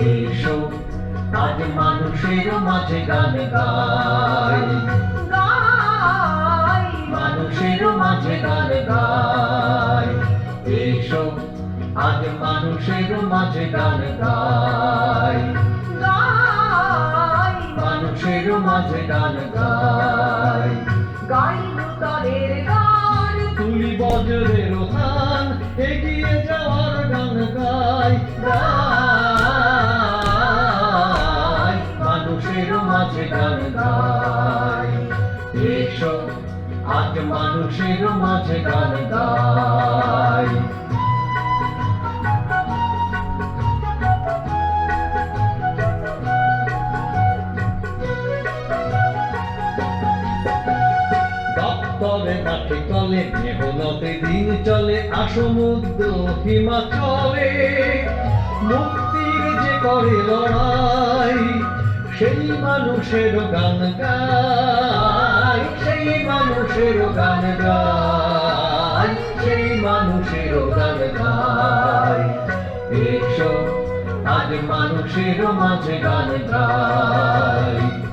আজ মানুষের মাঝে গান গাই। মানুষের মাঝে গান গাই। এসো। আজ মানুষের মাঝে গান গাই। মানুষের মাঝে গান গাই। গাই নূতনের গান। তুলি বজ্রের ধান এগিয়ে যাওয়ার গান গাই। গাই মাঝে গান গাই। এসো, আজ মানুষের মাঝে গান গাই। মাঠে কলে মেহনতে দিন চলে আসমুদ্র হিমাচলে। মুক্তির যে করে লড়াই সেই মানুষের গান গাই, সেই মানুষের গান গাই, সেই মানুষের গান গাই। এসো, আজ মানুষের মাঝে গান গাই।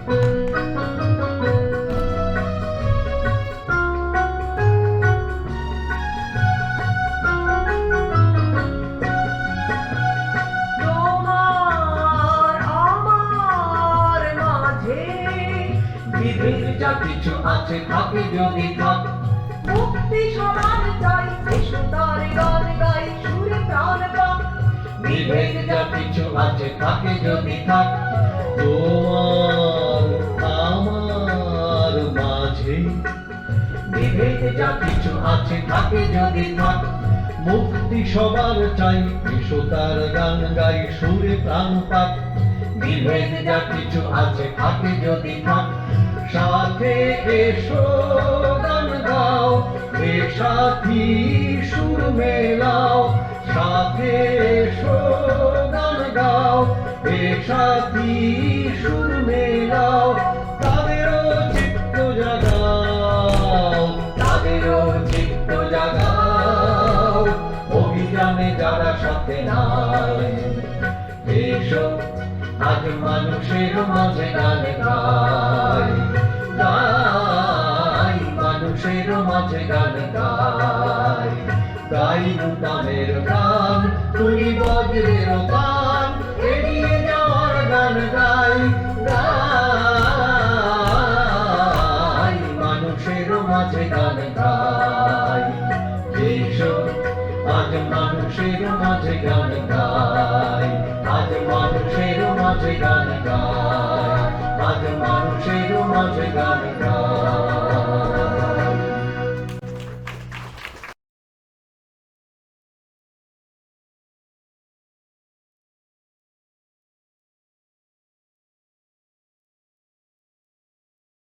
বিভেদ যা কিছু আছে থাকে যদি থাক মুক্তি সমান চাই এসো তার গান গাই, সুরে প্রাণ পাক। বিভেদ যা কিছু আছে থাকে যদি থাক তোমার আমার মাঝে। বিভেদ যা কিছু আছে থাকে যদি থাক মুক্তি সবার চাই তার গান গাই, সুরে প্রাণ পাক। বিভেদ যা কিছু আছে থাকে যদি থাক সাথে এসো, গান গাও এ সাথী সুর মেলাও। সাথে এসো, গান গাও এ সাথী সুর মেলাও। তাদেরও চিত্ত জাগাও, তাদেরও চিত্ত জাগাও। অভিযানে যারা সাথে নাই, এসো, আজ মানুষের মাঝে গান গাই গাই নূতনের গান তুই বজ্রের গান এগিয়ে যাওয়ার গান গাই গাই। মানুষের মাঝে গান গাই। এসো, আজ মানুষের মাঝে গান গাই। আজ মানুষের মাঝে গান গাই। আজ মানুষের মাঝে গান গাই।